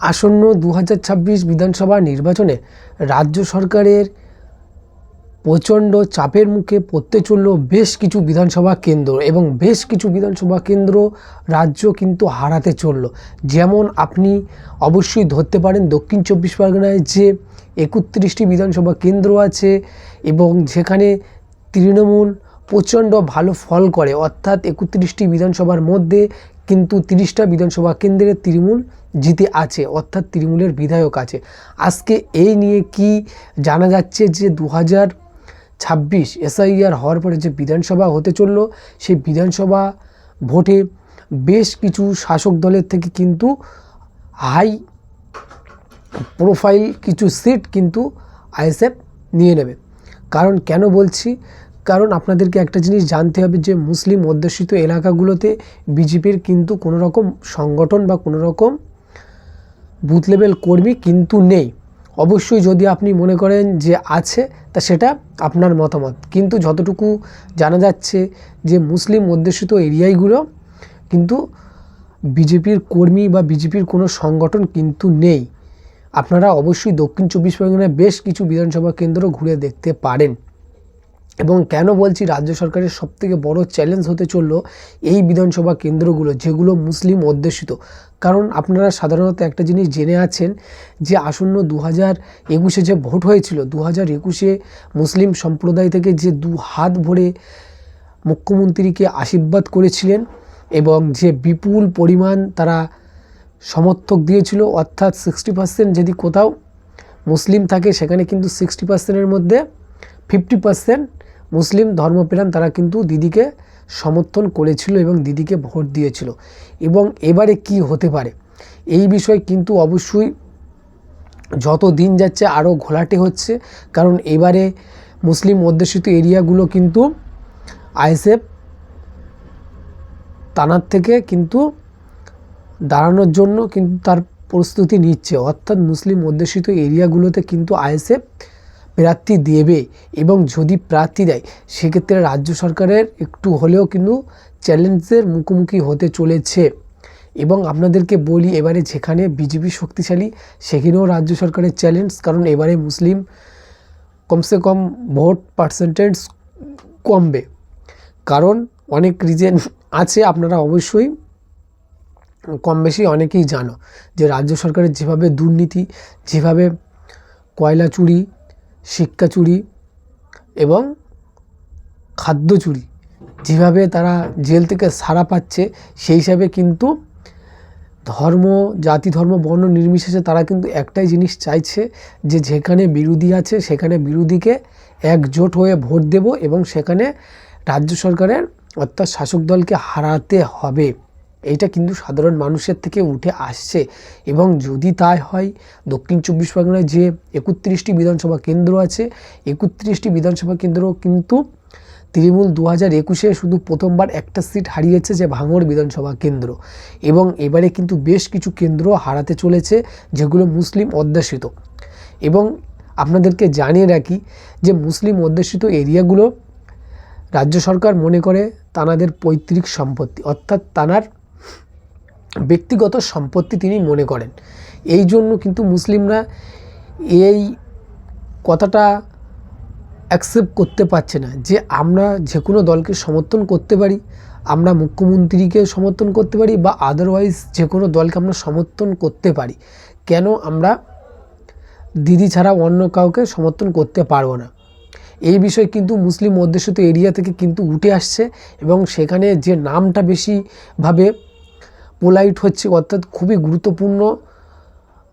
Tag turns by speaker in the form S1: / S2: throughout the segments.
S1: আসন্ন দু হাজার ছাব্বিশ বিধানসভা নির্বাচনে রাজ্য সরকারের প্রচণ্ড চাপের মুখে পড়তে চলল বেশ কিছু বিধানসভা কেন্দ্র এবং বেশ কিছু বিধানসভা কেন্দ্র রাজ্য কিন্তু হারাতে চলল। যেমন আপনি অবশ্যই ধরতে পারেন দক্ষিণ চব্বিশ পরগনায় যে একত্রিশটি বিধানসভা কেন্দ্র আছে এবং যেখানে তৃণমূল প্রচণ্ড ভালো ফল করে, অর্থাৎ একত্রিশটি বিধানসভার মধ্যে কিন্তু তিরিশটা বিধানসভা কেন্দ্রে তৃণমূল জিতে আছে, অর্থাৎ তৃণমূলের বিধায়ক আছে। আজকে এই নিয়ে কি জানা যাচ্ছে যে দু হাজার ছাব্বিশ এসআইআর হওয়ার পরে যে বিধানসভা হতে চলল, সেই বিধানসভা ভোটে বেশ কিছু শাসক দলের থেকে কিন্তু হাই প্রোফাইল কিছু সিট কিন্তু আইএসএফ নিয়ে নেবে। কারণ কেন বলছি? কারণ আপনাদেরকে একটা জিনিস জানতে হবে যে মুসলিম অধ্যুষিত এলাকাগুলোতে বিজেপির কিন্তু কোনো রকম সংগঠন বা কোনো রকম বুথ লেভেল কর্মী কিন্তু নেই। অবশ্যই যদি আপনি মনে করেন যে আছে, তা সেটা আপনার মতামত। কিন্তু যতটুকু জানা যাচ্ছে যে মুসলিম অধ্যুষিত এরিয়াগুলো কিন্তু বিজেপির কর্মী বা বিজেপির কোনো সংগঠন কিন্তু নেই। আপনারা অবশ্যই দক্ষিণ চব্বিশ পরগনায় বেশ কিছু বিধানসভা কেন্দ্র ঘুরে দেখতে পারেন। এবং কেন বলছি রাজ্য সরকারের সবথেকে বড় চ্যালেঞ্জ হতে চলল এই বিধানসভা কেন্দ্রগুলো, যেগুলো মুসলিম অধ্যুষিত। কারণ আপনারা সাধারণত একটা জিনিস জেনে আছেন যে আসন্ন দু হাজার একুশে যে ভোট হয়েছিল দু হাজার একুশে মুসলিম সম্প্রদায় থেকে যে দু হাত ভরে মুখ্যমন্ত্রীকে আশীর্বাদ করেছিলেন এবং যে বিপুল পরিমাণ তারা সমর্থক দিয়েছিল, অর্থাৎ সিক্সটি পার্সেন্ট যদি কোথাও মুসলিম থাকে সেখানে কিন্তু সিক্সটি পার্সেন্টের মধ্যে ফিফটি পার্সেন্ট মুসলিম ধর্মপ্রাণ তারা কিন্তু দিদিকে সমর্থন করেছিল এবং দিদিকে ভোট দিয়েছিল। এবং এবারে কি হতে পারে? এই বিষয় কিন্তু অবশ্যই যত দিন যাচ্ছে আরও ঘোলাটে হচ্ছে। কারণ এবারে মুসলিম অধ্যুষিত এরিয়াগুলো কিন্তু আইএসএফ তানার থেকে কিন্তু দাঁড়ানোর জন্য কিন্তু তার প্রস্তুতি নিচ্ছে। অর্থাৎ মুসলিম অধ্যুষিত এরিয়াগুলোতে কিন্তু আইএসএফ প্রার্থী দেবে এবং যদি প্রার্থী দেয়, সেক্ষেত্রে রাজ্য সরকারের একটু হলেও কিন্তু চ্যালেঞ্জের মুখোমুখি হতে চলেছে। এবং আপনাদেরকে বলি, এবারে যেখানে বিজেপি শক্তিশালী, সেখানেও রাজ্য সরকারের চ্যালেঞ্জ, কারণ এবারে মুসলিম কমসে কম ভোট পার্সেন্টেজ কমবে। কারণ অনেক রিজেন আছে, আপনারা অবশ্যই কম বেশি অনেকেই জানো যে রাজ্য সরকারের যেভাবে দুর্নীতি, যেভাবে কয়লা চুরি শিক্ষা চুরি এবং খাদ্য চুরি। যেভাবে তারা জেল থেকে সারা পাচ্ছে, সেই হিসাবে কিন্তু ধর্ম, জাতি ধর্ম, বর্ণ নির্বিশেষে তারা কিন্তু একটাই জিনিস চাইছে যে যেখানে বিরোধী আছে, সেখানে বিরোধীকে একজোট হয়ে ভোট দেব এবং সেখানে রাজ্য সরকারের অর্থাৎ শাসক দলকে হারাতে হবে। এইটা কিন্তু সাধারণ মানুষের থেকে উঠে আসছে। এবং যদি তাই হয়, দক্ষিণ চব্বিশ পরগনায় যে একত্রিশটি বিধানসভা কেন্দ্র আছে, একত্রিশটি বিধানসভা কেন্দ্র কিন্তু তৃণমূল দু হাজার একুশে শুধু প্রথমবার একটা সিট হারিয়েছে যে ভাঙড় বিধানসভা কেন্দ্র। এবং এবারে কিন্তু বেশ কিছু কেন্দ্র হারাতে চলেছে, যেগুলো মুসলিম অধ্যাসিত এবং আপনাদেরকে জানিয়ে রাখি যে মুসলিম অধ্যাসিত এরিয়াগুলো রাজ্য সরকার মনে করে তানাদের পৈতৃক সম্পত্তি, অর্থাৎ তানার ব্যক্তিগত সম্পত্তি তিনি মনে করেন। এই জন্য কিন্তু মুসলিমরা এই কথাটা অ্যাকসেপ্ট করতে পারছে না যে আমরা যে কোনো দলকে সমর্থন করতে পারি, আমরা মুখ্যমন্ত্রীকে সমর্থন করতে পারি বা আদারওয়াইজ যে কোনো দলকে আমরা সমর্থন করতে পারি। কেন আমরা দিদি ছাড়া অন্য কাউকে সমর্থন করতে পারব না? এই বিষয় কিন্তু মুসলিম অধ্যুষিত এরিয়া থেকে কিন্তু উঠে আসছে এবং সেখানে যে নামটা বেশিভাবে পোলাইট হচ্ছে, অর্থাৎ খুবই গুরুত্বপূর্ণ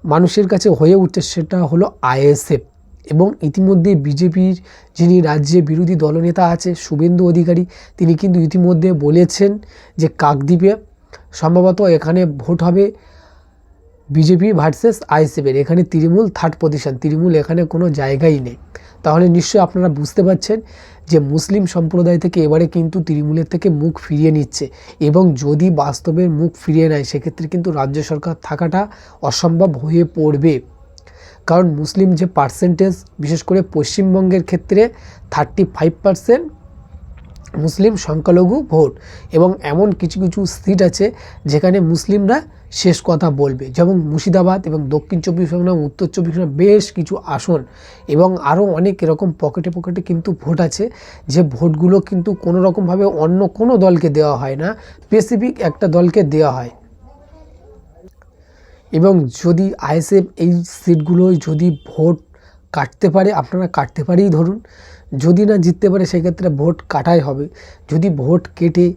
S1: মানুষের কাছে হয়ে উঠছে সেটা হলো আইএসএফ। এবং ইতিমধ্যে বিজেপির যিনি রাজ্যে বিরোধী দলনেতা আছে, শুভেন্দু অধিকারী, তিনি কিন্তু ইতিমধ্যে বলেছেন যে কাকদ্বীপে সম্ভবত এখানে ভোট হবে বিজেপি ভার্সেস আইএসএফের এখানে তৃণমূল থার্ড পজিশন তৃণমূল এখানে কোনো জায়গাই নেই। তাহলে নিশ্চয়ই আপনারা বুঝতে পারছেন যে মুসলিম সম্প্রদায় থেকে এবারে কিন্তু তৃণমূলের থেকে মুখ ফিরিয়ে নিচ্ছে এবং যদি বাস্তবে মুখ ফিরিয়ে নেয়, সেক্ষেত্রে কিন্তু রাজ্য সরকার থাকাটা অসম্ভব হয়ে পড়বে। কারণ মুসলিম যে পার্সেন্টেজ বিশেষ করে পশ্চিমবঙ্গের ক্ষেত্রে থার্টি ফাইভ পার্সেন্ট মুসলিম সংখ্যালঘু ভোট এবং এমন কিছু কিছু সিট আছে যেখানে মুসলিমরা শেষ কথা বলবে। যেমন মুর্শিদাবাদ এবং দক্ষিণ চব্বিশ পরগনা, উত্তর চব্বিশ পরগনা বেশ কিছু আসন এবং আরও অনেক এরকম পকেটে পকেটে কিন্তু ভোট আছে, যে ভোটগুলো কিন্তু কোনো রকমভাবে অন্য কোনো দলকে দেওয়া হয় না স্পেসিফিক একটা দলকে দেওয়া হয়। এবং যদি আইএসএফ এই সিটগুলোয় যদি ভোট কাটতে পারে, আপনারা কাটতে পারেই ধরুন। যদি না জিততে পারে, সেক্ষেত্রে ভোট কাটাই হবে। যদি ভোট কেটে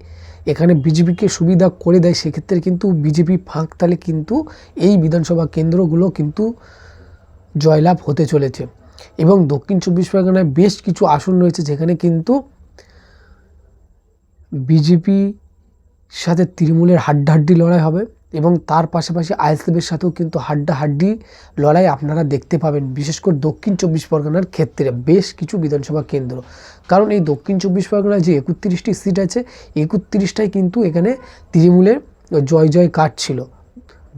S1: এখানে বিজেপিকে সুবিধা করে দেয়, সেক্ষেত্রে কিন্তু বিজেপি ফাঁক তালে কিন্তু এই বিধানসভা কেন্দ্রগুলো কিন্তু জয়লাভ হতে চলেছে। এবং দক্ষিণ চব্বিশ পরগনায় বেশ কিছু আসন রয়েছে, যেখানে কিন্তু বিজেপি সাথে তৃণমূলের হাড্ডাহাড্ডি লড়াই হবে। এবং তার পাশাপাশি আইএসএফের সাথেও কিন্তু হাড্ডাহাড্ডি লড়াই আপনারা দেখতে পাবেন, বিশেষ করে দক্ষিণ চব্বিশ পরগনার ক্ষেত্রে। বেশ কিছু বিধানসভা কেন্দ্র। কারণ এই দক্ষিণ চব্বিশ পরগনায় যে একত্রিশটি সিট আছে, একত্রিশটাই কিন্তু এখানে তৃণমূলের জয় জয় কাট ছিল।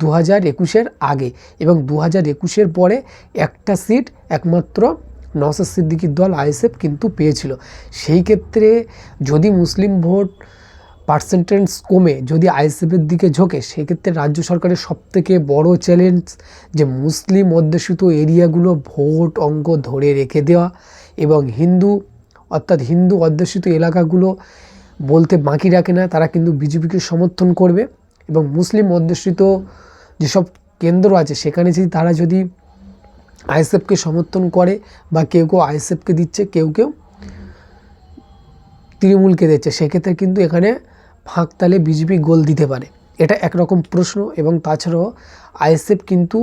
S1: দু হাজার একুশের আগে এবং দু হাজার একুশের পরে একটা সিট একমাত্র নওসাদ সিদ্দিকির দল আইএসএফ কিন্তু পেয়েছিল। সেই ক্ষেত্রে যদি মুসলিম ভোট পার্সেন্টেজ কমে যদি আইএসএফের দিকে ঝোঁকে, সেক্ষেত্রে রাজ্য সরকারের সবথেকে বড় চ্যালেঞ্জ যে মুসলিম অধ্যুষিত এরিয়াগুলো ভোট অঙ্ক ধরে রেখে দেওয়া এবং হিন্দু, অর্থাৎ হিন্দু অধ্যুষিত এলাকাগুলো বলতে বাকি রাখে না, তারা কিন্তু বিজেপিকে সমর্থন করবে এবং মুসলিম অধ্যুষিত যেসব কেন্দ্র আছে, সেখানে যদি তারা যদি আইএসএফকে সমর্থন করে বা কেউ কেউ আইএসএফকে দিচ্ছে, কেউ কেউ তৃণমূলকে দিচ্ছে, সেক্ষেত্রে কিন্তু এখানে ফাঁক তালে বিজেপি গোল দিতে পারে? এটা একরকম প্রশ্ন এবং তাছাড়াও আইএসএফ কিন্তু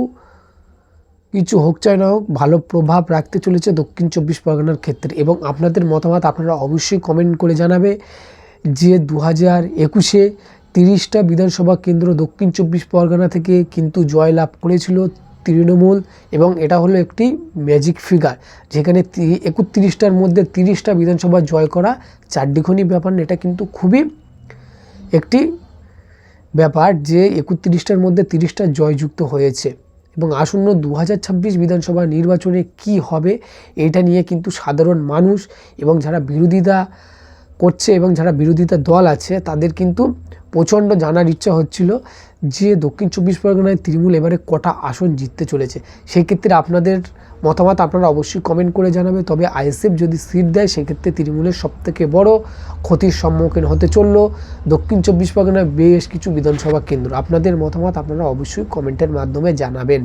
S1: কিছু হোক চাই না হোক ভালো প্রভাব রাখতে চলেছে দক্ষিণ চব্বিশ পরগনার ক্ষেত্রে। এবং আপনাদের মতামত আপনারা অবশ্যই কমেন্ট করে জানাবে যে দু হাজার একুশে তিরিশটা বিধানসভা কেন্দ্র দক্ষিণ চব্বিশ পরগনা থেকে কিন্তু জয় লাভ করেছিল তৃণমূল এবং এটা হলো একটি ম্যাজিক ফিগার যেখানে একত্রিশটার মধ্যে তিরিশটা বিধানসভা জয় করা চারটিখনি ব্যাপার এটা কিন্তু খুবই একটি ব্যাপার যে একত্রিশটার মধ্যে তিরিশটা জয়যুক্ত হয়েছে। এবং আসন্ন দু হাজার ছাব্বিশ বিধানসভা নির্বাচনে কি হবে, এটা নিয়ে কিন্তু সাধারণ মানুষ এবং যারা বিরোধিতা করছে এবং যারা বিরোধিতা দল আছে, তাদের কিন্তু প্রচণ্ড জানার ইচ্ছা হচ্ছিল যে দক্ষিণ চব্বিশ পরগনায় তৃণমূল এবারে কটা আসন জিততে চলেছে। সেই ক্ষেত্রে আপনাদের মতামত আপনারা অবশ্যই কমেন্ট করে জানাবে। তবে আইএসএফ যদি সিট দেয়, সেক্ষেত্রে তৃণমূলের সবথেকে বড় ক্ষতির সম্মুখীন হতে চলল দক্ষিণ চব্বিশ পরগনায় বেশ কিছু বিধানসভা কেন্দ্র। আপনাদের মতামত আপনারা অবশ্যই কমেন্টের মাধ্যমে জানাবেন।